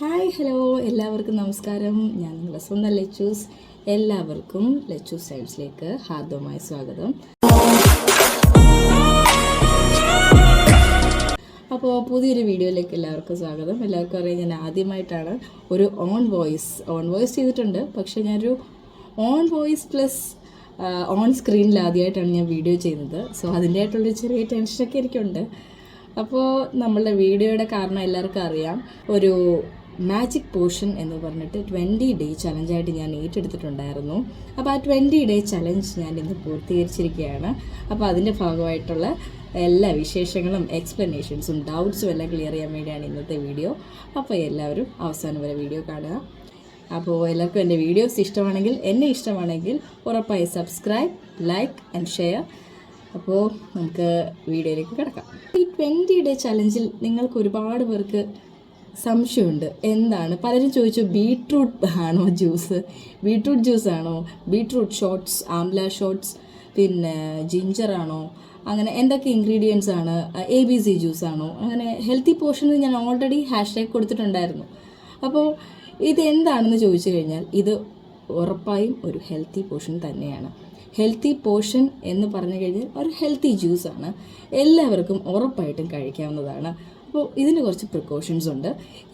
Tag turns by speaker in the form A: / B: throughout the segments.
A: Hi hello എല്ലാവർക്കും നമസ്കാരം. ഞാൻ നിങ്ങളുടെ സ്വന്തം ലച്ചൂസ്. എല്ലാവർക്കും ലച്ചൂസ് സൈഡ്സിലേക്ക് ഹാർദവമായ സ്വാഗതം. അപ്പോൾ പുതിയൊരു വീഡിയോയിലേക്ക് എല്ലാവർക്കും സ്വാഗതം. എല്ലാവർക്കും അറിയാം ഞാൻ ആദ്യമായിട്ടാണ് ഒരു ഓൺ വോയിസ് ഓൺ വോയിസ് ചെയ്തിട്ടുണ്ട്. പക്ഷേ ഞാനൊരു ഓൺ വോയിസ് പ്ലസ് ഓൺ സ്ക്രീനിൽ ആദ്യമായിട്ടാണ് ഞാൻ വീഡിയോ ചെയ്യുന്നത്. സോ അതിന്റെതായിട്ടുള്ളൊരു ചെറിയ ടെൻഷനൊക്കെ എനിക്കുണ്ട്. അപ്പോൾ നമ്മളുടെ വീഡിയോയുടെ കാരണം എല്ലാവർക്കും അറിയാം. ഒരു മാജിക് പോർഷൻ എന്ന് പറഞ്ഞിട്ട് ട്വന്റി ഡേ ചലഞ്ചായിട്ട് ഞാൻ ഏറ്റെടുത്തിട്ടുണ്ടായിരുന്നു. അപ്പോൾ ആ ട്വന്റി ഡേ ചലഞ്ച് ഞാൻ ഇന്ന് പൂർത്തീകരിച്ചിരിക്കുകയാണ്. അപ്പോൾ അതിന്റെ ഭാഗമായിട്ടുള്ള എല്ലാ വിശേഷങ്ങളും എക്സ്പ്ലനേഷൻസും ഡൗട്ട്സും എല്ലാം ക്ലിയർ ചെയ്യാൻ വേണ്ടിയാണ് ഇന്നത്തെ വീഡിയോ അപ്പോൾ എല്ലാവരും അവസാനം വരെ വീഡിയോ കാണുക. അപ്പോൾ എല്ലാവർക്കും എന്റെ വീഡിയോസ് ഇഷ്ടമാണെങ്കിൽ എന്നെ ഇഷ്ടമാണെങ്കിൽ ഉറപ്പായി സബ്സ്ക്രൈബ് ലൈക്ക് ആൻഡ് ഷെയർ അപ്പോൾ നമുക്ക് വീഡിയോയിലേക്ക് കിടക്കാം. ഈ ട്വന്റി ഡേ ചലഞ്ചിൽ നിങ്ങൾക്ക് ഒരുപാട് പേർക്ക് സംശയമുണ്ട്. എന്താണ്? പലരും ചോദിച്ചു ബീട്രൂട്ട് ആണോ ജ്യൂസ്? ബീട്രൂട്ട് ജ്യൂസ് ആണോ? ബീട്രൂട്ട് ഷോട്ട്സ് ആംല ഷോട്ട്സ് പിന്നെ ജിഞ്ചർ ആണോ? അങ്ങനെ എന്തൊക്കെ ഇൻഗ്രീഡിയൻസ് ആണ്? എ ബി സി ജ്യൂസ് ആണോ? അങ്ങനെ ഹെൽത്തി പോർഷനിൽ ഞാൻ ഓൾറെഡി ഹാഷ് ടാഗ് കൊടുത്തിട്ടുണ്ടായിരുന്നു. അപ്പോൾ ഇത് എന്താണെന്ന് ചോദിച്ചു കഴിഞ്ഞാൽ ഇത് ഉറപ്പായും ഒരു ഹെൽത്തി പോർഷൻ തന്നെയാണ്. ഹെൽത്തി പോർഷൻ എന്ന് പറഞ്ഞു കഴിഞ്ഞാൽ ഒരു ഹെൽത്തി ജ്യൂസാണ് എല്ലാവർക്കും ഉറപ്പായിട്ടും കഴിക്കാവുന്നതാണ്. അപ്പോൾ ഇതിന് കുറച്ച് പ്രിക്കോഷൻസ് ഉണ്ട്.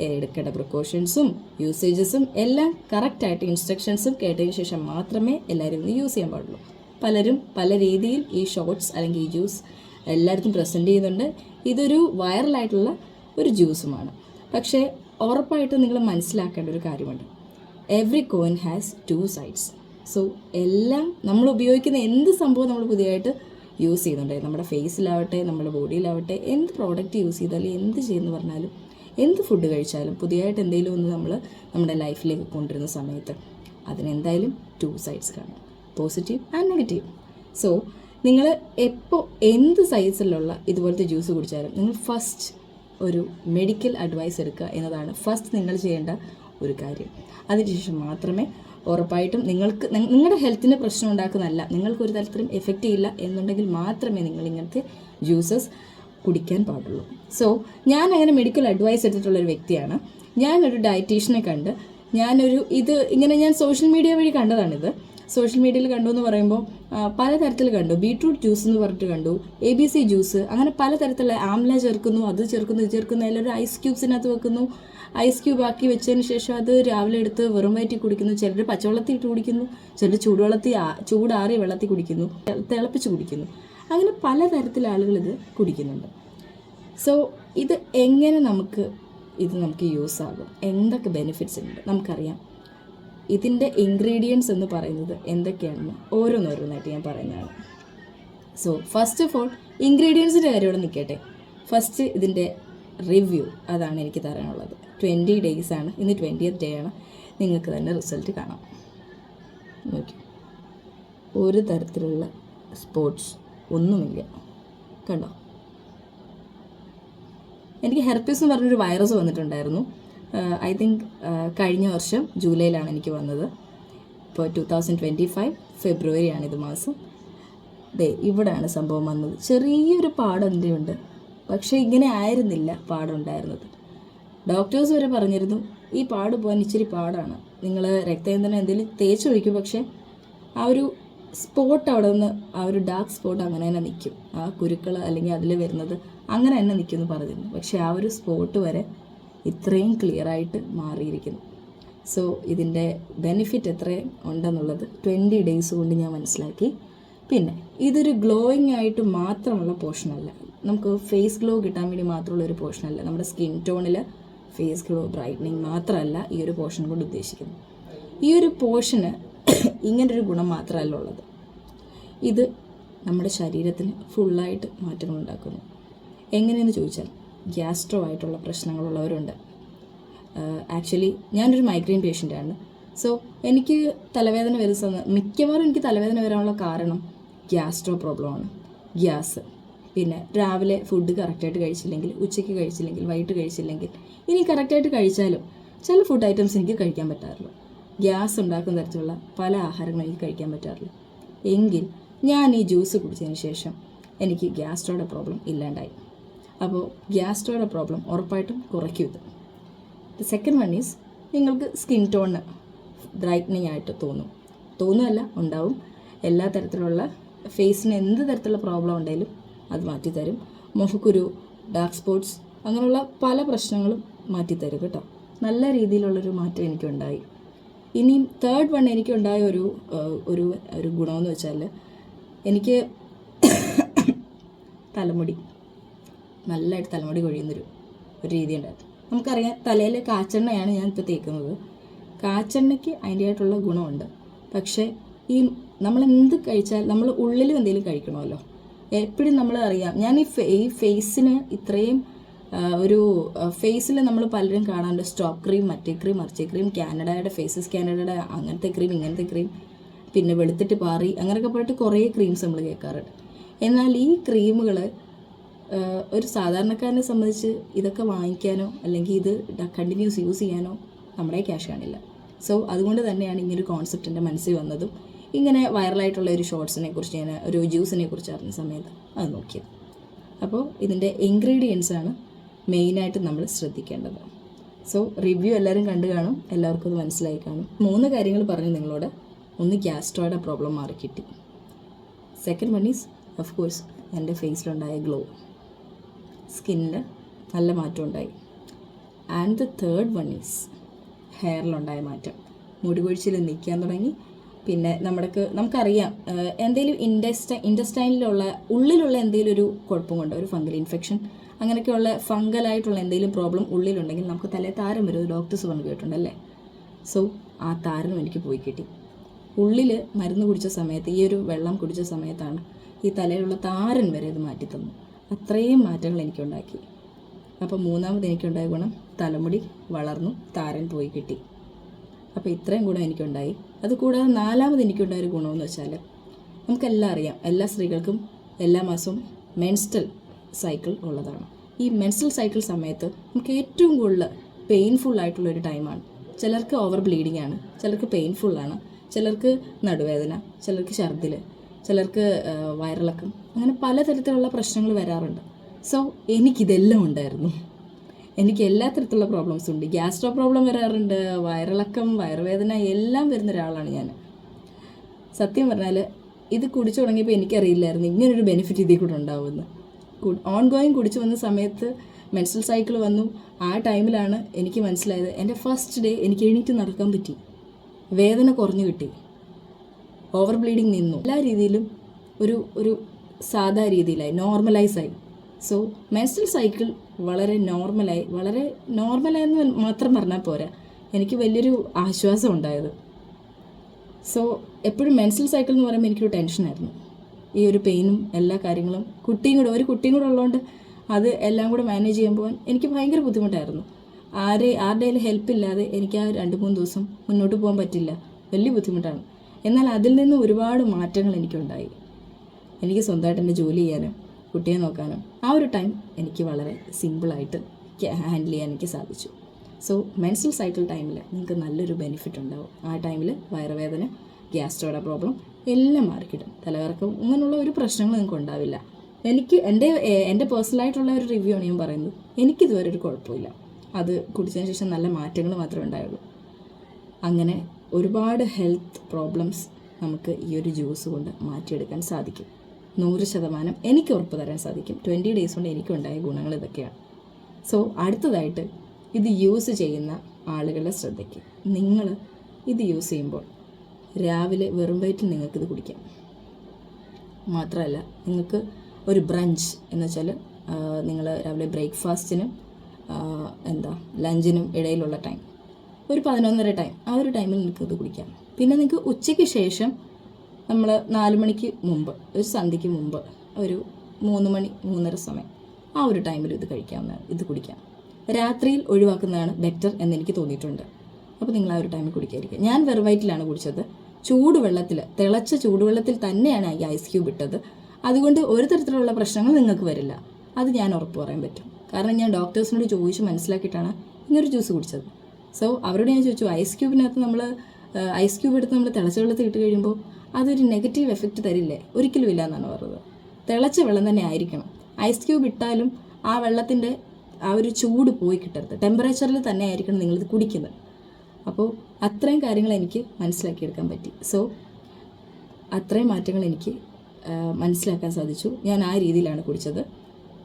A: എടുക്കേണ്ട പ്രിക്കോഷൻസും യൂസേജസും എല്ലാം കറക്റ്റായിട്ട് ഇൻസ്ട്രക്ഷൻസും കേട്ടതിന് ശേഷം മാത്രമേ എല്ലാവരും ഇത് യൂസ് ചെയ്യാൻ പാടുള്ളൂ. പലരും പല രീതിയിൽ ഈ ഷോർട്ട്സ് അല്ലെങ്കിൽ ഈ ജ്യൂസ് എല്ലായിടത്തും പ്രസന്റ് ചെയ്യുന്നുണ്ട്. ഇതൊരു വൈറലായിട്ടുള്ള ഒരു ജ്യൂസുമാണ് പക്ഷേ ഉറപ്പായിട്ടും നിങ്ങൾ മനസ്സിലാക്കേണ്ട ഒരു കാര്യമുണ്ട്. Every coin has two sides so എല്ലാം നമ്മൾ ഉപയോഗിക്കുന്ന എന്ത് സംഭവം നമ്മൾ പുതിയതായിട്ട് യൂസ് ചെയ്യുന്നുണ്ട് നമ്മുടെ ഫേസിലാവട്ടെ നമ്മുടെ ബോഡിയിലാവട്ടെ എന്ത് പ്രോഡക്റ്റ് യൂസ് ചെയ്താലും എന്ത് ചെയ്യുന്നു പറഞ്ഞാലും എന്ത് ഫുഡ് കഴിച്ചാലും പുതിയതായിട്ട് എന്തെങ്കിലും ഒന്ന് നമ്മൾ നമ്മുടെ ലൈഫിലേക്ക് കൊണ്ടുവരുന്ന സമയത്ത് അതിനെന്തായാലും ടു സൈഡ്സ് കാണും പോസിറ്റീവ് ആൻഡ് നെഗറ്റീവ് സോ നിങ്ങൾ എപ്പോൾ എന്ത് സൈസിലുള്ള ഇതുപോലത്തെ ജ്യൂസ് കുടിച്ചാലും നിങ്ങൾ ഫസ്റ്റ് ഒരു മെഡിക്കൽ അഡ്വൈസ് എടുക്കുക എന്നതാണ്. ഫസ്റ്റ് നിങ്ങൾ ചെയ്യേണ്ട ഒരു കാര്യം. അതിനുശേഷം മാത്രമേ ഉറപ്പായിട്ടും നിങ്ങൾക്ക് നിങ്ങളുടെ ഹെൽത്തിന് പ്രശ്നം ഉണ്ടാക്കുന്നതല്ല. നിങ്ങൾക്ക് ഒരു തരത്തിലും എഫക്റ്റ് ചെയ്യില്ല എന്നുണ്ടെങ്കിൽ മാത്രമേ നിങ്ങൾ ഇങ്ങനത്തെ ജ്യൂസസ് കുടിക്കാൻ പാടുള്ളൂ. സോ ഞാൻ അങ്ങനെ മെഡിക്കൽ അഡ്വൈസ് എടുത്തിട്ടുള്ള ഒരു വ്യക്തിയാണ്. ഞാനൊരു ഡയറ്റീഷ്യനെ കണ്ട് ഞാനൊരു ഇത് ഇങ്ങനെ ഞാൻ സോഷ്യൽ മീഡിയ വഴി കണ്ടതാണിത്. സോഷ്യൽ മീഡിയയിൽ കണ്ടു എന്ന് പറയുമ്പോൾ പലതരത്തിൽ കണ്ടു. ബീട്രൂട്ട് ജ്യൂസ് എന്ന് പറഞ്ഞിട്ട് കണ്ടു. A B C juice. അങ്ങനെ പലതരത്തിലുള്ള ആംല ചേർക്കുന്നു അത് ചേർക്കുന്നു ഇത് ചേർക്കുന്നു. അതിലൊരു ഐസ് ക്യൂബ്സിനകത്ത് വെക്കുന്നു. ഐസ് ക്യൂബ് ആക്കി വെച്ചതിന് ശേഷം അത് രാവിലെ എടുത്ത് വെറും വയറ്റി കുടിക്കുന്നു. ചിലർ പച്ചവെള്ളത്തിൽ ഇട്ട് കുടിക്കുന്നു ചിലർ ചൂടുവെള്ളത്തിൽ ചൂടാറി ചൂടാറിയ വെള്ളത്തിൽ കുടിക്കുന്നു തിളപ്പിച്ച് കുടിക്കുന്നു. അങ്ങനെ പലതരത്തിൽ ആളുകൾ ഇത് കുടിക്കുന്നുണ്ട്. സോ ഇത് എങ്ങനെ നമുക്ക് ഇത് നമുക്ക് യൂസ് ആകും? എന്തൊക്കെ ബെനിഫിറ്റ്സ് ഉണ്ട്? നമുക്കറിയാം. ഇതിന്റെ ഇൻഗ്രീഡിയൻസ് എന്ന് പറയുന്നത് എന്തൊക്കെയാണെന്ന് ഓരോന്നോരോന്നായിട്ട് ഞാൻ പറയുന്നതാണ്. സോ ഫസ്റ്റ് ഓഫ് ഓൾ ഇൻഗ്രീഡിയൻസിന്റെ കാര്യമോട് നിൽക്കട്ടെ. ഫസ്റ്റ് ഇതിന്റെ റിവ്യൂ അതാണ് എനിക്ക് തരാനുള്ളത്. ട്വന്റി ഡേയ്സ് ആണ്. ഇന്ന് ട്വന്റിയത്ത് ഡേ ആണ്. നിങ്ങൾക്ക് തന്നെ റിസൾട്ട് കാണാം. നോക്കി ഒരു തരത്തിലുള്ള സ്പോർട്സ് ഒന്നുമില്ല. കണ്ടോ? എനിക്ക് ഹെർപ്പീസ് എന്ന് പറഞ്ഞൊരു വൈറസ് വന്നിട്ടുണ്ടായിരുന്നു. ഐ തിങ്ക് കഴിഞ്ഞ വർഷം ജൂലൈയിലാണ് എനിക്ക് വന്നത്. ഇപ്പോൾ ടു തൗസൻഡ് ട്വന്റി ഫൈവ് ഫെബ്രുവരിയാണിത് മാസം. ദേ ഇവിടെയാണ് സംഭവം വന്നത്. ചെറിയൊരു പാടം എന്റെ ഉണ്ട് പക്ഷേ ഇങ്ങനെ ആയിരുന്നില്ല പാടുണ്ടായിരുന്നത്. ഡോക്ടേഴ്സ് വരെ പറഞ്ഞിരുന്നു ഈ പാട് പോകാൻ ഇച്ചിരി പാടാണ്. നിങ്ങൾ രക്തചന്ദനം എന്തെങ്കിലും തേച്ചൊഴിക്കും പക്ഷേ ആ ഒരു സ്പോട്ട് അവിടെ നിന്ന് ആ ഒരു ഡാർക്ക് സ്പോട്ട് അങ്ങനെ തന്നെ നിൽക്കും ആ കുരുക്കൾ അല്ലെങ്കിൽ അതിൽ വരുന്നത് അങ്ങനെ തന്നെ നിൽക്കുമെന്ന് പറഞ്ഞിരുന്നു. പക്ഷേ ആ ഒരു സ്പോട്ട് വരെ ഇത്രയും ക്ലിയർ ആയിട്ട് മാറിയിരിക്കുന്നു. സോ ഇതിന്റെ ബെനിഫിറ്റ് എത്ര ഉണ്ടെന്നുള്ളത് ട്വന്റി ഡേയ്സ് കൊണ്ട് ഞാൻ മനസ്സിലാക്കി. പിന്നെ ഇതൊരു ഗ്ലോയിങ് ആയിട്ട് മാത്രമുള്ള പോർഷനല്ല നമുക്ക് ഫേസ് ഗ്ലോ കിട്ടാൻ വേണ്ടി മാത്രമുള്ള ഒരു പോർഷനല്ല നമ്മുടെ സ്കിൻ ടോണിൽ ഫേസ് ഗ്ലോ ബ്രൈറ്റനിങ് മാത്രമല്ല ഈ ഒരു പോർഷൻ കൊണ്ട് ഉദ്ദേശിക്കുന്നത്. ഈ ഒരു പോർഷന് ഇങ്ങനൊരു ഗുണം മാത്രമല്ല ഉള്ളത്. ഇത് നമ്മുടെ ശരീരത്തിന് ഫുള്ളായിട്ട് മാറ്റങ്ങളുണ്ടാക്കുന്നു എങ്ങനെയെന്ന് ചോദിച്ചാൽ ഗ്യാസ്ട്രോ ആയിട്ടുള്ള പ്രശ്നങ്ങളുള്ളവരുണ്ട് ആക്ച്വലി ഞാനൊരു മൈഗ്രെയിൻ പേഷ്യന്റാണ്. സോ എനിക്ക് തലവേദന വരുന്ന മിക്കവാറും എനിക്ക് തലവേദന വരാനുള്ള കാരണം ഗ്യാസ്ട്രോ പ്രോബ്ലമാണ്. ഗ്യാസ്. പിന്നെ രാവിലെ ഫുഡ് കറക്റ്റായിട്ട് കഴിച്ചില്ലെങ്കിൽ ഉച്ചയ്ക്ക് കഴിച്ചില്ലെങ്കിൽ വൈകിട്ട് കഴിച്ചില്ലെങ്കിൽ ഇനി കറക്റ്റായിട്ട് കഴിച്ചാലും ചില ഫുഡ് ഐറ്റംസ് എനിക്ക് കഴിക്കാൻ പറ്റാറില്ല. ഗ്യാസ് ഉണ്ടാക്കുന്ന തരത്തിലുള്ള പല ആഹാരങ്ങളും എനിക്ക് കഴിക്കാൻ പറ്റാറില്ല. എങ്കിൽ ഞാൻ ഈ ജ്യൂസ് കുടിച്ചതിന് ശേഷം എനിക്ക് ഗ്യാസ്ട്രോയുടെ പ്രോബ്ലം ഇല്ലാണ്ടായി. അപ്പോൾ ഗ്യാസ്ട്രോയുടെ പ്രോബ്ലം ഉറപ്പായിട്ടും കുറയ്ക്കും ഇത്. ദ സെക്കൻഡ് വൺ ഈസ് നിങ്ങൾക്ക് സ്കിൻ ടോണ് ബ്രൈറ്റനിങ് ആയിട്ട് തോന്നും. തോന്നുമല്ല ഉണ്ടാവും. എല്ലാ തരത്തിലുള്ള ഫേസിന് എന്ത് തരത്തിലുള്ള പ്രോബ്ലം ഉണ്ടെങ്കിലും അത് മാറ്റിത്തരും. മുഖക്കുരു ഡാർക്ക് സ്പോട്ട്സ് അങ്ങനെയുള്ള പല പ്രശ്നങ്ങളും മാറ്റിത്തരും കേട്ടോ. നല്ല രീതിയിലുള്ളൊരു മാറ്റം എനിക്കുണ്ടായി. ഇനിയും തേർഡ് വൺ എനിക്കുണ്ടായ ഒരു ഒരു ഒരു ഗുണമെന്ന് വെച്ചാൽ എനിക്ക് തലമുടി. നല്ലതായിട്ട് തലമുടി കൊഴിയുന്നൊരു ഒരു രീതി ഉണ്ടായിരുന്നു നമുക്കറിയാം തലയിൽ കാച്ചെണ്ണയാണ് ഞാൻ ഇപ്പോൾ തേക്കുന്നത്. കാച്ചെണ്ണയ്ക്ക് അതിന്റെതായിട്ടുള്ള ഗുണമുണ്ട്. പക്ഷേ ഈ നമ്മൾ എന്ത് കഴിച്ചാൽ നമ്മൾ ഉള്ളിലും എന്തെങ്കിലും കഴിക്കണമല്ലോ. എപ്പോഴും നമ്മൾ അറിയാം ഞാൻ ഈ ഈ ഫേസിന് ഇത്രയും ഒരു ഫേസിൽ നമ്മൾ പലരും കാണാറുണ്ട് സ്റ്റോപ്പ് ക്രീം മറ്റേ ക്രീം മറിച്ചേ ക്രീം കാനഡയുടെ ഫേസസ് കാനഡയുടെ അങ്ങനത്തെ ക്രീം ഇങ്ങനത്തെ ക്രീം പിന്നെ വെളുത്തിട്ട് പാറി അങ്ങനെയൊക്കെ പോയിട്ട് കുറേ ക്രീംസ് നമ്മൾ കേൾക്കാറുണ്ട്. എന്നാൽ ഈ ക്രീമുകൾ ഒരു സാധാരണക്കാരനെ സംബന്ധിച്ച് ഇതൊക്കെ വാങ്ങിക്കാനോ അല്ലെങ്കിൽ ഇത് കണ്ടിന്യൂസ് യൂസ് ചെയ്യാനോ നമ്മുടെ ക്യാഷ് കാണില്ല. സോ അതുകൊണ്ട് തന്നെയാണ് ഇങ്ങനൊരു കോൺസെപ്റ്റ് എന്റെ മനസ്സിൽ വന്നതും. ഇങ്ങനെ വൈറലായിട്ടുള്ള ഒരു ഷോർട്സിനെ കുറിച്ച് ഞാൻ ഒരു ജ്യൂസിനെ കുറിച്ച് അറിഞ്ഞ സമയത്ത് അത് നോക്കിയത്. അപ്പോൾ ഇതിന്റെ ഇൻഗ്രീഡിയൻസ് ആണ് മെയിനായിട്ട് നമ്മൾ ശ്രദ്ധിക്കേണ്ടത്. സോ റിവ്യൂ എല്ലാവരും കണ്ടു കാണും. എല്ലാവർക്കും അത് മനസ്സിലായി കാണും. മൂന്ന് കാര്യങ്ങൾ പറഞ്ഞു നിങ്ങളോട് ഒന്ന് ഗ്യാസ്ട്രോയുടെ പ്രോബ്ലം മാറി കിട്ടി. Second one is of course എന്റെ ഫേസിലുണ്ടായ ഗ്ലോ സ്കിന്നിൽ നല്ല മാറ്റം ഉണ്ടായി and the third one is ഹെയറിലുണ്ടായ മാറ്റം. മുടി കൊഴിച്ചിൽ നിൽക്കാൻ തുടങ്ങി. പിന്നെ നമ്മുടെ നമുക്കറിയാം എന്തെങ്കിലും ഇൻഡസ്റ്റൈ ഇൻഡസ്റ്റൈനിലുള്ള ഉള്ളിലുള്ള എന്തെങ്കിലും ഒരു കുഴപ്പം കൊണ്ടോ ഒരു ഫംഗൽ ഇൻഫെക്ഷൻ അങ്ങനെയൊക്കെയുള്ള ഫംഗലായിട്ടുള്ള എന്തെങ്കിലും പ്രോബ്ലം ഉള്ളിലുണ്ടെങ്കിൽ നമുക്ക് തലേ താരം വരും ഡോക്ടേഴ്സ് പറഞ്ഞു കേട്ടിട്ടുണ്ടല്ലേ? സോ ആ താരനും എനിക്ക് പോയി കിട്ടി. ഉള്ളിൽ മരുന്ന് കുടിച്ച സമയത്ത് ഈ ഒരു വെള്ളം കുടിച്ച സമയത്താണ് ഈ തലയിലുള്ള താരൻ വരെ ഇത് മാറ്റി തന്നു അത്രയും മാറ്റങ്ങൾ എനിക്കുണ്ടാക്കി. അപ്പോൾ മൂന്നാമത് എനിക്കുണ്ടായ ഗുണം തലമുടി വളർന്നു താരൻ പോയി കിട്ടി. അപ്പോൾ ഇത്രയും ഗുണം എനിക്കുണ്ടായി. അതുകൂടാതെ നാലാമത് എനിക്കുണ്ടായ ഒരു ഗുണമെന്ന് വെച്ചാൽ നമുക്കെല്ലാം അറിയാം എല്ലാ സ്ത്രീകൾക്കും എല്ലാ മാസവും മെൻസ്ട്രൽ സൈക്കിൾ ഉള്ളതാണ്. ഈ മെൻസ്ട്രൽ സൈക്കിൾ സമയത്ത് നമുക്ക് ഏറ്റവും കൂടുതൽ പെയിൻഫുൾ ആയിട്ടുള്ള ഒരു ടൈമാണ് ചിലർക്ക് ഓവർ ബ്ലീഡിംഗ് ആണ് ചിലർക്ക് പെയിൻഫുൾ ആണ് ചിലർക്ക് നടുവേദന ചിലർക്ക് ഛർദിൽ ചിലർക്ക് വയറിളക്കം അങ്ങനെ പലതരത്തിലുള്ള പ്രശ്നങ്ങൾ വരാറുണ്ട്. സോ എനിക്കിതെല്ലാം ഉണ്ടായിരുന്നു. എനിക്ക് എല്ലാ തരത്തിലുള്ള പ്രോബ്ലംസും ഉണ്ട്. ഗ്യാസ്ട്രോ പ്രോബ്ലം വരാറുണ്ട് വയറിളക്കം വയറുവേദന എല്ലാം വരുന്ന ഒരാളാണ് ഞാൻ. സത്യം പറഞ്ഞാൽ ഇത് കുടിച്ചു തുടങ്ങിയപ്പോൾ എനിക്കറിയില്ലായിരുന്നു ഇങ്ങനൊരു ബെനിഫിറ്റ് ഇതിൽ കൂടെ ഉണ്ടാവുമെന്ന്. ഓൺ ഗോയിങ് കുടിച്ചു വന്ന സമയത്ത് മെൻസ്ട്രൽ സൈക്കിൾ വന്നു. ആ ടൈമിലാണ് എനിക്ക് മനസ്സിലായത് എന്റെ ഫസ്റ്റ് ഡേ എനിക്ക് എണീറ്റ് നടക്കാൻ പറ്റി. വേദന കുറഞ്ഞു കിട്ടി. ഓവർ ബ്ലീഡിങ് നിന്നു. എല്ലാ രീതിയിലും ഒരു ഒരു സാധാ രീതിയിലായി നോർമലൈസായി. സോ മെൻസ്ട്രൽ സൈക്കിൾ വളരെ നോർമലായി വളരെ നോർമലായെന്ന് മാത്രം പറഞ്ഞാൽ പോരാ. എനിക്ക് വലിയൊരു ആശ്വാസം ഉണ്ടായത്. സോ എപ്പോഴും മെൻസ്ട്രൽ സൈക്കിൾ എന്ന് പറയുമ്പോൾ എനിക്കൊരു ടെൻഷനായിരുന്നു ഈ ഒരു പെയിനും എല്ലാ കാര്യങ്ങളും കുട്ടിയും കൂടെ ഒരു കുട്ടിയും കൂടെ ഉള്ളതുകൊണ്ട് അത് എല്ലാം കൂടെ മാനേജ് ചെയ്യാൻ പോകാൻ എനിക്ക് ഭയങ്കര ബുദ്ധിമുട്ടായിരുന്നു. ആരെ ആരുടെയും ഹെൽപ്പ് ഇല്ലാതെ എനിക്ക് ആ രണ്ട് മൂന്ന് ദിവസം മുന്നോട്ട് പോകാൻ പറ്റില്ല. വലിയ ബുദ്ധിമുട്ടാണ്. എന്നാൽ അതിൽ നിന്ന് ഒരുപാട് മാറ്റങ്ങൾ എനിക്കുണ്ടായി. എനിക്ക് സ്വന്തമായിട്ട് എന്റെ ജോലി ചെയ്യാനും കുട്ടിയെ നോക്കാനും ആ ഒരു ടൈം എനിക്ക് വളരെ സിമ്പിളായിട്ട് ഹാൻഡിൽ ചെയ്യാൻ എനിക്ക് സാധിച്ചു. സോ മെൻസ്ട്രൽ സൈക്കിൾ ടൈമിൽ നിങ്ങൾക്ക് നല്ലൊരു ബെനിഫിറ്റ് ഉണ്ടാവും. ആ ടൈമിൽ വയറുവേദന ഗ്യാസ്ട്രോയുടെ പ്രോബ്ലം എല്ലാം മാറിക്കിട്ടും. തലകറക്കം അങ്ങനെയുള്ള ഒരു പ്രശ്നങ്ങൾ നിങ്ങൾക്ക് ഉണ്ടാവില്ല. എനിക്ക് എന്റെ എന്റെ പേഴ്സണലായിട്ടുള്ള ഒരു റിവ്യൂ ആണ് ഞാൻ പറയുന്നത്. എനിക്കിതുവരെ ഒരു കുഴപ്പമില്ല. അത് കുടിച്ചതിന് ശേഷം നല്ല മാറ്റങ്ങൾ മാത്രമേ ഉണ്ടായുള്ളൂ. അങ്ങനെ ഒരുപാട് ഹെൽത്ത് പ്രോബ്ലംസ് നമുക്ക് ഈ ഒരു ജ്യൂസ് കൊണ്ട് മാറ്റിയെടുക്കാൻ സാധിക്കും. നൂറ് ശതമാനം എനിക്ക് ഉറപ്പ് തരാൻ സാധിക്കും. ട്വന്റി ഡേയ്സ് കൊണ്ട് എനിക്കുണ്ടായ ഗുണങ്ങൾ ഇതൊക്കെയാണ്. സോ അടുത്തതായിട്ട് ഇത് യൂസ് ചെയ്യുന്ന ആളുകളെ ശ്രദ്ധയ്ക്ക്. നിങ്ങൾ ഇത് യൂസ് ചെയ്യുമ്പോൾ രാവിലെ വെറും വയറ്റിൽ നിങ്ങൾക്കിത് കുടിക്കാം. മാത്രമല്ല നിങ്ങൾക്ക് ഒരു ബ്രഞ്ച് എന്ന് വെച്ചാൽ നിങ്ങൾ രാവിലെ ബ്രേക്ക്ഫാസ്റ്റിനും എന്താ ലഞ്ചിനും ഇടയിലുള്ള ടൈം ഒരു പതിനൊന്നര ടൈം. ആ ഒരു ടൈമിൽ നിങ്ങൾക്ക് ഇത് കുടിക്കാം. പിന്നെ നിങ്ങൾക്ക് ഉച്ചയ്ക്ക് ശേഷം നമ്മൾ നാല് മണിക്ക് മുമ്പ് ഒരു സന്ധ്യയ്ക്ക് മുമ്പ് ഒരു മൂന്ന് മണി മൂന്നര സമയം ആ ഒരു ടൈമിൽ ഇത് കഴിക്കാവുന്നതാണ് ഇത് കുടിക്കാം. രാത്രിയിൽ ഒഴിവാക്കുന്നതാണ് ബെറ്റർ എന്ന് എനിക്ക് തോന്നിയിട്ടുണ്ട്. അപ്പോൾ നിങ്ങൾ ആ ഒരു ടൈമിൽ കുടിക്കാതിരിക്കുക. ഞാൻ വെറുവൈറ്റിലാണ് കുടിച്ചത്. ചൂടുവെള്ളത്തിൽ തിളച്ച ചൂടുവെള്ളത്തിൽ തന്നെയാണ് ഈ ഐസ് ക്യൂബ് ഇട്ടത്. അതുകൊണ്ട് ഒരു തരത്തിലുള്ള പ്രശ്നങ്ങൾ നിങ്ങൾക്ക് വരില്ല. അത് ഞാൻ ഉറപ്പ് പറയാൻ പറ്റും. കാരണം ഞാൻ ഡോക്ടേഴ്സിനോട് ചോദിച്ച് മനസ്സിലാക്കിയിട്ടാണ് ഇങ്ങനൊരു ജ്യൂസ് കുടിച്ചത്. സോ അവരോട് ഞാൻ ചോദിച്ചു ഐസ് ക്യൂബിനകത്ത് നമ്മൾ ഐസ് ക്യൂബ് എടുത്ത് നമ്മൾ തിളച്ച വെള്ളത്തിൽ ഇട്ട് കഴിയുമ്പോൾ അതൊരു നെഗറ്റീവ് എഫക്റ്റ് തരില്ലേ? ഒരിക്കലും ഇല്ല എന്നാണ് പറഞ്ഞത്. തിളച്ച വെള്ളം തന്നെ ആയിരിക്കണം. ഐസ് ക്യൂബ് ഇട്ടാലും ആ വെള്ളത്തിന്റെ ആ ഒരു ചൂട് പോയി കിട്ടരുത്. ടെമ്പറേച്ചറിൽ തന്നെ ആയിരിക്കണം നിങ്ങളിത് കുടിക്കുന്നത്. അപ്പോൾ അത്രയും കാര്യങ്ങൾ എനിക്ക് മനസ്സിലാക്കിയെടുക്കാൻ പറ്റി. സോ അത്രയും മാറ്റങ്ങൾ എനിക്ക് മനസ്സിലാക്കാൻ സാധിച്ചു. ഞാൻ ആ രീതിയിലാണ് കുടിച്ചത്.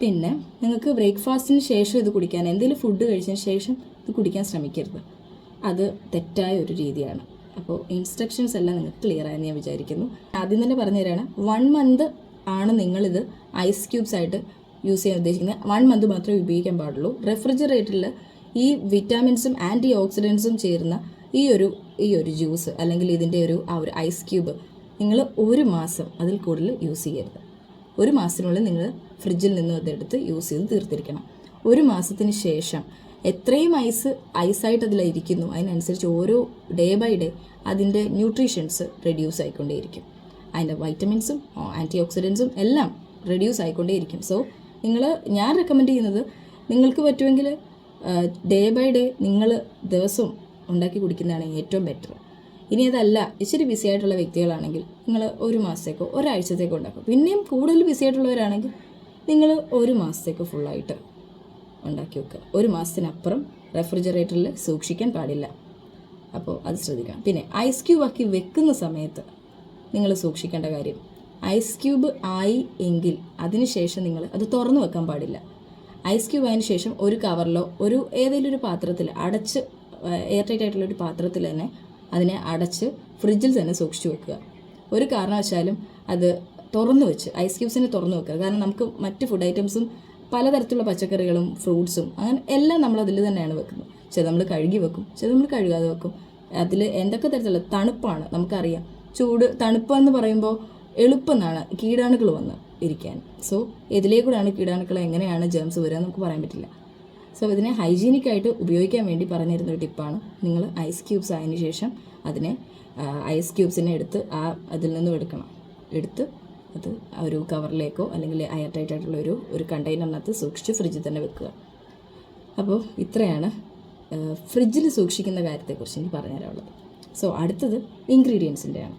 A: പിന്നെ നിങ്ങൾക്ക് ബ്രേക്ക്ഫാസ്റ്റിന് ശേഷം ഇത് കുടിക്കാൻ എന്തെങ്കിലും ഫുഡ് കഴിച്ചതിന് ശേഷം കുടിക്കാൻ ശ്രമിക്കരുത്. അത് തെറ്റായ ഒരു രീതിയാണ്. അപ്പോൾ ഇൻസ്ട്രക്ഷൻസ് എല്ലാം നിങ്ങൾക്ക് ക്ലിയർ ആയെന്ന് ഞാൻ വിചാരിക്കുന്നു. ആദ്യം തന്നെ പറഞ്ഞു തരാണ് വൺ മന്ത് ആണ് നിങ്ങളിത് ഐസ് ക്യൂബ്സ് ആയിട്ട് യൂസ് ചെയ്യാൻ ഉദ്ദേശിക്കുന്നത്. വൺ മന്ത് മാത്രമേ ഉപയോഗിക്കാൻ പാടുള്ളൂ. റെഫ്രിജറേറ്ററിൽ ഈ വിറ്റാമിൻസും ആന്റി ഓക്സിഡൻസും ചേരുന്ന ഈ ഒരു ഈ ഒരു ജ്യൂസ് അല്ലെങ്കിൽ ഇതിന്റെ ഒരു ആ ഒരു ഐസ് ക്യൂബ് നിങ്ങൾ ഒരു മാസം അതിൽ കൂടുതൽ യൂസ് ചെയ്യരുത്. ഒരു മാസത്തിനുള്ളിൽ നിങ്ങൾ ഫ്രിഡ്ജിൽ നിന്നും അതെടുത്ത് യൂസ് ചെയ്ത് തീർത്തിരിക്കണം. ഒരു മാസത്തിന് ശേഷം എത്രയും ഐസ് ഐസായിട്ട് അതിലിരിക്കുന്നു അതിനനുസരിച്ച് ഓരോ ഡേ ബൈ ഡേ അതിന്റെ ന്യൂട്രീഷൻസ് റെഡ്യൂസ് ആയിക്കൊണ്ടേയിരിക്കും. അതിന്റെ വൈറ്റമിൻസും ആന്റി ഓക്സിഡൻസും എല്ലാം റെഡ്യൂസ് ആയിക്കൊണ്ടേയിരിക്കും. സോ നിങ്ങൾ ഞാൻ റെക്കമെൻഡ് ചെയ്യുന്നത് നിങ്ങൾക്ക് പറ്റുമെങ്കിൽ ഡേ ബൈ ഡേ നിങ്ങൾ ദിവസം ഉണ്ടാക്കി കുടിക്കുന്നതാണ് ഏറ്റവും ബെറ്റർ ഇനി അതല്ല ഇച്ചിരി ബിസി ആയിട്ടുള്ള വ്യക്തികളാണെങ്കിൽ നിങ്ങൾ ഒരു മാസത്തേക്കോ ഒരാഴ്ചത്തേക്കോ ഉണ്ടാക്കും. പിന്നെയും കൂടുതൽ ബിസി ആയിട്ടുള്ളവരാണെങ്കിൽ നിങ്ങൾ ഒരു മാസത്തേക്ക് ഫുള്ളായിട്ട് ഉണ്ടാക്കി വെക്കുക. ഒരു മാസത്തിനപ്പുറം റെഫ്രിജറേറ്ററിൽ സൂക്ഷിക്കാൻ പാടില്ല. അപ്പോൾ അത് ശ്രദ്ധിക്കണം. പിന്നെ ഐസ് ക്യൂബ് ആക്കി വെക്കുന്ന സമയത്ത് നിങ്ങൾ സൂക്ഷിക്കേണ്ട കാര്യം ഐസ് ക്യൂബ് ആയി എങ്കിൽ അതിനുശേഷം നിങ്ങൾ അത് തുറന്നു വെക്കാൻ പാടില്ല. ഐസ് ക്യൂബ് ആയതിനു ശേഷം ഒരു കവറിലോ ഒരു ഏതെങ്കിലും ഒരു പാത്രത്തിൽ അടച്ച് എയർ ടൈറ്റ് ആയിട്ടുള്ള ഒരു പാത്രത്തിൽ തന്നെ അതിനെ അടച്ച് ഫ്രിഡ്ജിൽ തന്നെ സൂക്ഷിച്ചു വെക്കുക. ഒരു കാരണവശാലും അത് തുറന്നു വെച്ച് ഐസ് ക്യൂബ്സിനെ തുറന്നു വെക്കുക. കാരണം നമുക്ക് മറ്റ് ഫുഡ് ഐറ്റംസും പലതരത്തിലുള്ള പച്ചക്കറികളും ഫ്രൂട്ട്സും അങ്ങനെ എല്ലാം നമ്മൾ അതിൽ തന്നെയാണ് വെക്കുന്നത്. ചില നമ്മൾ കഴുകി വെക്കും. ചില നമ്മൾ കഴുകാതെ വെക്കും. അതിൽ എന്തൊക്കെ തരത്തിലുള്ള തണുപ്പാണ് നമുക്കറിയാം. ചൂട് തണുപ്പെന്ന് പറയുമ്പോൾ എളുപ്പമെന്നാണ് കീടാണുക്കൾ വന്ന് ഇരിക്കാൻ. സോ ഇതിലേക്കൂടെയാണ് കീടാണുക്കൾ എങ്ങനെയാണ് ജേംസ് വരിക നമുക്ക് പറയാൻ പറ്റില്ല. സോ ഇതിനെ ഹൈജീനിക് ആയിട്ട് ഉപയോഗിക്കാൻ വേണ്ടി പറഞ്ഞിരുന്ന ഒരു ടിപ്പാണ്. നിങ്ങൾ ഐസ് ക്യൂബ്സ് ആയതിനു ശേഷം അതിനെ ഐസ് ക്യൂബ്സിനെ എടുത്ത് ആ അതിൽ നിന്നും എടുക്കണം. എടുത്ത് അത് ആ ഒരു കവറിലേക്കോ അല്ലെങ്കിൽ എയർ ടൈറ്റ് ആയിട്ടുള്ള ഒരു ഒരു കണ്ടെയ്നറിനകത്ത് സൂക്ഷിച്ച് ഫ്രിഡ്ജിൽ തന്നെ വെക്കുക. അപ്പോൾ ഇത്രയാണ് ഫ്രിഡ്ജിൽ സൂക്ഷിക്കുന്ന കാര്യത്തെക്കുറിച്ച് എനിക്ക് പറഞ്ഞുതരാനുള്ളത്. സോ അടുത്തത് ഇൻഗ്രീഡിയൻസിന്റെയാണ്.